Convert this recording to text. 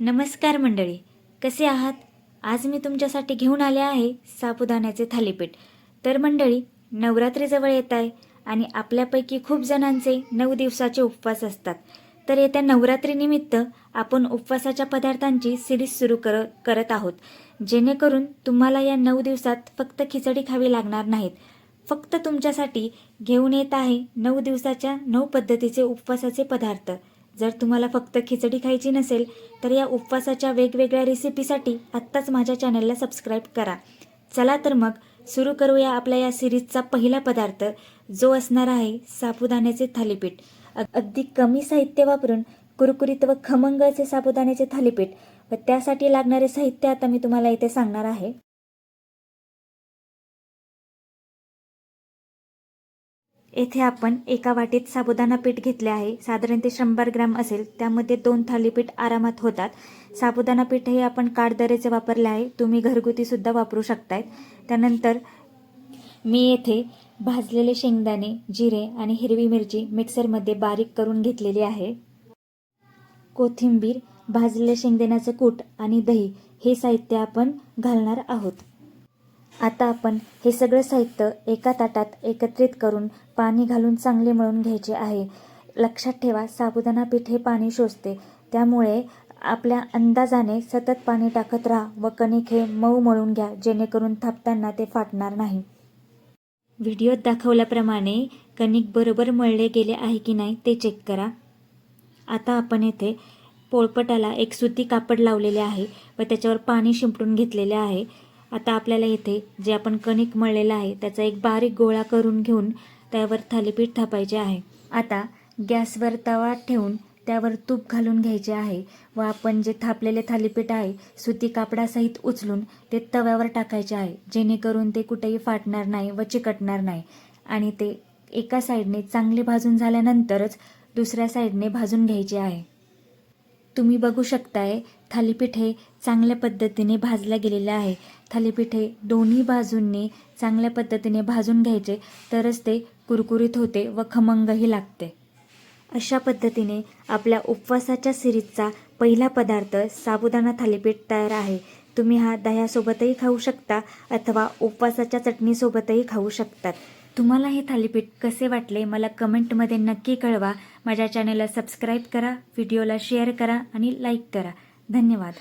नमस्कार मंडळी कसे आहात? आज मी तुमच्यासाठी घेऊन आले आहे साबुदाण्याचे थालीपीठ. तर मंडळी नवरात्रीजवळ येत आहे आणि आपल्यापैकी खूप जणांचे नऊ दिवसाचे उपवास असतात. तर येत्या नवरात्रीनिमित्त आपण उपवासाच्या पदार्थांची सिरीज सुरू कर करत आहोत. जेणेकरून तुम्हाला या नऊ दिवसात फक्त खिचडी खावी लागणार नाहीत. फक्त तुमच्यासाठी घेऊन येत आहे नऊ दिवसाच्या नऊ पद्धतीचे उपवासाचे पदार्थ. जर तुम्हाला फक्त खिचडी खायची नसेल तर या उपवासाच्या वेगवेगळ्या रेसिपीसाठी आत्ताच माझ्या चॅनलला सबस्क्राईब करा. चला तर मग सुरू करूया आपल्या या सिरीजचा पहिला पदार्थ जो असणार आहे साबुदाण्याचे थालीपीठ. अगदी कमी साहित्य वापरून कुरकुरीत व खमंग असे साबुदाण्याचे थालीपीठ व त्यासाठी लागणारे साहित्य आता मी तुम्हाला इथे सांगणार आहे. येथे आपण एका वाटीत साबुदाणा पीठ घेतले आहे. साधारण ते शंभर ग्रॅम असेल. त्यामध्ये दोन थालीपीठ आरामात होतात. साबुदाणा पीठ हे आपण काडदरेचे वापरले आहे. तुम्ही घरगुतीसुद्धा वापरू शकताय त्यानंतर मी येथे भाजलेले शेंगदाणे जिरे आणि हिरवी मिरची मिक्सरमध्ये बारीक करून घेतलेली आहे. कोथिंबीर भाजलेल्या शेंगदाण्याचं कूट आणि दही हे साहित्य आपण घालणार आहोत. आता आपण हे सगळं साहित्य एका ताटात एकत्रित करून पाणी घालून चांगले मळून घ्यायचे आहे. लक्षात ठेवा साबुदाणा पीठ हे पाणी शोषते. त्यामुळे आपल्या अंदाजाने सतत पाणी टाकत राहा व कणिक हे मऊ मळून घ्या जेणेकरून थापताना ते फाटणार नाही. व्हिडिओत दाखवल्याप्रमाणे कणिक बरोबर मळले गेले आहे की नाही ते चेक करा. आता आपण येथे पोळपटाला एक सुती कापड लावलेले आहे व त्याच्यावर पाणी शिंपडून घेतलेले आहे. आता आपल्याला इथे जे आपण कणिक मळलेलं आहे त्याचा एक बारीक गोळा करून घेऊन त्यावर थालीपीठ थापायचे आहे. आता गॅसवर तवा ठेवून त्यावर तूप घालून घ्यायचे आहे व आपण जे थापलेले थालीपीठ आहे सुती कापडासहित उचलून ते तव्यावर टाकायचे आहे जेणेकरून ते कुठेही फाटणार नाही व चिकटणार नाही. आणि ते एका साईडने चांगले भाजून झाल्यानंतरच दुसऱ्या साईडने भाजून घ्यायचे आहे. तुम्ही बघू शकताय थालीपीठ हे चांगल्या पद्धतीने भाजलं गेलेलं आहे. थालीपीठ हे दोन्ही बाजूंनी चांगल्या पद्धतीने भाजून घ्यायचे तरच ते कुरकुरीत होते व खमंगही लागते. अशा पद्धतीने आपल्या उपवासाच्या सिरीजचा पहिला पदार्थ साबुदाणा थालीपीठ तयार आहे. तुम्ही हा दह्यासोबतही खाऊ शकता अथवा उपवासाच्या चटणीसोबतही खाऊ शकतात. तुम्हाला हे थालीपीठ कसे वाटले मला कमेंटमध्ये नक्की कळवा. माझ्या चॅनलला सबस्क्राईब करा व्हिडिओला शेअर करा आणि लाईक करा. धन्यवाद.